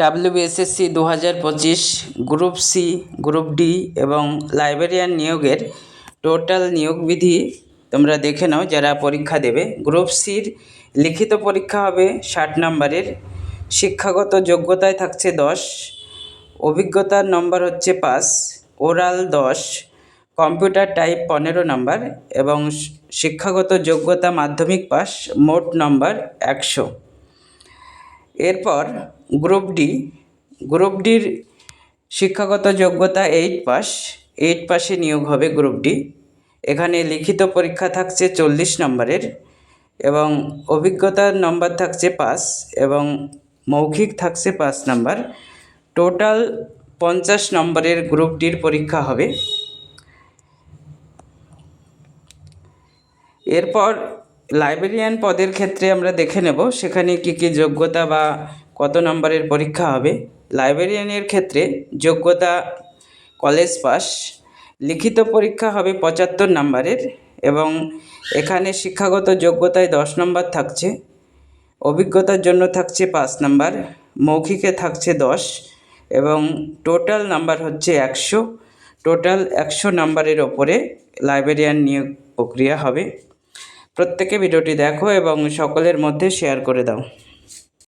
WBSSC দু হাজার পঁচিশ গ্রুপ সি, গ্রুপ ডি এবং লাইব্রেরিয়ান নিয়োগের টোটাল নিয়োগ বিধি তোমরা দেখে নাও, যারা পরীক্ষা দেবে। গ্রুপ সির লিখিত পরীক্ষা হবে ষাট নম্বরের। শিক্ষাগত যোগ্যতায় থাকছে দশ, অভিজ্ঞতার নম্বর হচ্ছে পাস ওরাল দশ, কম্পিউটার টাইপ পনেরো নম্বর এবং শিক্ষাগত যোগ্যতা মাধ্যমিক পাস মোট নম্বর একশো। এরপর গ্রুপ ডি, গ্রুপ ডির শিক্ষাগত যোগ্যতা এইট পাস এইট পাসে নিয়োগ হবে গ্রুপ ডি। এখানে লিখিত পরীক্ষা থাকছে চল্লিশ নম্বরের এবং অভিজ্ঞতার নম্বর থাকছে পাস এবং মৌখিক থাকছে পাঁচ নম্বর। টোটাল পঞ্চাশ নম্বরের গ্রুপ ডির পরীক্ষা হবে। এরপর লাইব্রেরিয়ান পদের ক্ষেত্রে আমরা দেখে নেব সেখানে কী কী যোগ্যতা বা কত নম্বরের পরীক্ষা হবে। লাইব্রেরিয়ানের ক্ষেত্রে যোগ্যতা কলেজ পাস, লিখিত পরীক্ষা হবে পঁচাত্তর নম্বরের এবং এখানে শিক্ষাগত যোগ্যতায় দশ নম্বর থাকছে, অভিজ্ঞতার জন্য থাকছে পাঁচ নাম্বার, মৌখিকে থাকছে দশ এবং টোটাল নাম্বার হচ্ছে একশো। টোটাল একশো নাম্বারের ওপরে লাইব্রেরিয়ান নিয়োগ প্রক্রিয়া হবে। প্রত্যেকে ভিডিওটি দেখো এবং সকলের মধ্যে শেয়ার করে দাও।